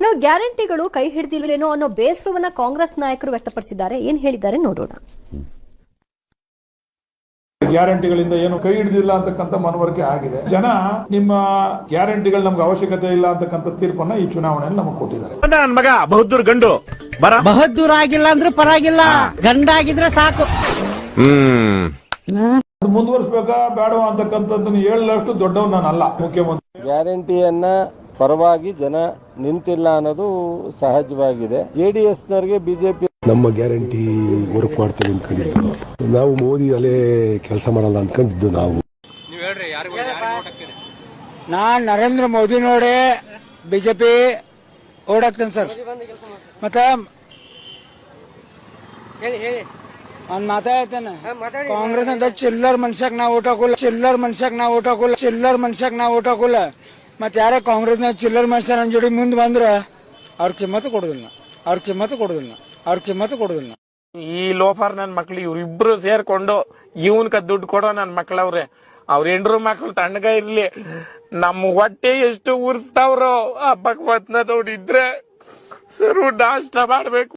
ನಾವು ಗ್ಯಾರಂಟಿಗಳು ಕೈ ಹಿಡಿದಿಲ್ವೇನೋ ಅನ್ನೋ ಬೇಸರವನ್ನ ಕಾಂಗ್ರೆಸ್ ನಾಯಕರು ವ್ಯಕ್ತಪಡಿಸಿದ್ದಾರೆ. ಏನ್ ಹೇಳಿದ್ದಾರೆ ನೋಡೋಣ. ಗ್ಯಾರಂಟಿಗಳಿಂದ ಏನು ಕೈ ಹಿಡಿದಿಲ್ಲ ಅಂತಕ್ಕಂಥ ಮನವರಿಕೆ ಆಗಿದೆ. ಜನ ನಿಮ್ಮ ಗ್ಯಾರಂಟಿಗಳು ನಮ್ಗೆ ಅವಶ್ಯಕತೆ ಇಲ್ಲ ಅಂತಕ್ಕಂಥ ತೀರ್ಪನ್ನ ಈ ಚುನಾವಣೆಯಲ್ಲಿ ನಮಗೆ ಕೊಟ್ಟಿದ್ದಾರೆ. ನನ್ನ ಮಗ ಬಹದ್ದೂರ್ ಗಂಡು. ಬರ? ಬಹದ್ದೂರ್ ಆಗಿಲ್ಲ ಅಂದ್ರೆ ಪರವಾಗಿಲ್ಲ. ಗಂಡ ಆಗಿದ್ರೆ ಸಾಕು. ಅದು ಮುಂದುವರಿಸಬೇಕಾ ಬೇಡವಾ ಅಂತಕ್ಕಂಥದ್ದನ್ನ ಹೇಳಲಷ್ಟು ದೊಡ್ಡವ್ ನಾನಲ್ಲ ಮುಖ್ಯಮಂತ್ರಿ ಗ್ಯಾರಂಟಿಯನ್ನ ಪರವಾಗಿ ಜನ ನಿಂತಿಲ್ಲ ಅನ್ನೋದು ಸಹಜವಾಗಿದೆ. ಜೆ ಡಿ ಎಸ್ನವರಿಗೆ ಬಿಜೆಪಿ ನಮ್ಮ ಗ್ಯಾರಂಟಿ ವರ್ಕ್ ಮಾಡ್ತೀವಿ ಅನ್ಕೊಂಡಿದ್ದು ನಾವು ಮೋದಿ ಅಲ್ಲೇ ಕೆಲಸ ಮಾಡಲ್ಲ ಅನ್ಕೊಂಡಿದ್ದು ನಾವು. ನಾನು ನರೇಂದ್ರ ಮೋದಿ ನೋಡೆ ಬಿಜೆಪಿ ಓಡಾಕ್ತೇನೆ ಸರ್. ಮತ್ತ ಅವ್ನ್ ಮಾತಾಡ್ತೇನೆ ಕಾಂಗ್ರೆಸ್ ಅಂತ ಚಿಲ್ಲರ್ ಮನುಷ್ಯಕ್ ನಾ ಓಟ್ ಹಾಕೋಲ್ಲ ಚಿಲ್ಲರ್ ಮನುಷ್ಯಕ್ ನಾ ಓಟ್ ಹಾಕೋಲ್ಲ ಚಿಲ್ಲರ್ ಮನುಷ್ಯಕ್ ನಾ ಓಟ್ ಹಾಕುಲ್ಲ. ಮತ್ ಯಾರೇ ಕಾಂಗ್ರೆಸ್ನ ಚಿಲ್ಲರ್ ಮಾಸ್ಟರ್ ನನ್ನ ಜೋಡಿ ಮುಂದೆ ಬಂದ್ರೆ ಅವ್ರ ಕಿಮ್ಮತ್ತು ಕೊಡುದಿಲ್ಲ. ಅವ್ರ ಕಿಮ್ಮತ್ತು ಕೊಡೋದಿಲ್ಲ. ಅವ್ರ ಕಿಮ್ಮತ್ತು ಕೊಡುದಿಲ್ಲ. ಈ ಲೋಫರ್ ನನ್ನ ಮಕ್ಳು ಇವ್ರಿಬ್ರು ಸೇರ್ಕೊಂಡು ಇವನ್ಕ ದುಡ್ಡು ಕೊಡೋ ನನ್ನ ಮಕ್ಳವ್ರೆ. ಅವ್ರ ಹೆಂಡ್ರು ಮಕ್ಳು ತಣ್ಣಗ ಇರ್ಲಿ. ನಮ್ಮ ಹೊಟ್ಟೆ ಎಷ್ಟು ಉರ್ಸ್ತಾವ್ರೋ ಆ ಭಗವತ್ನ ಇದ್ರೆ ಸರು ನಾಷ್ಟ ಮಾಡ್ಬೇಕು.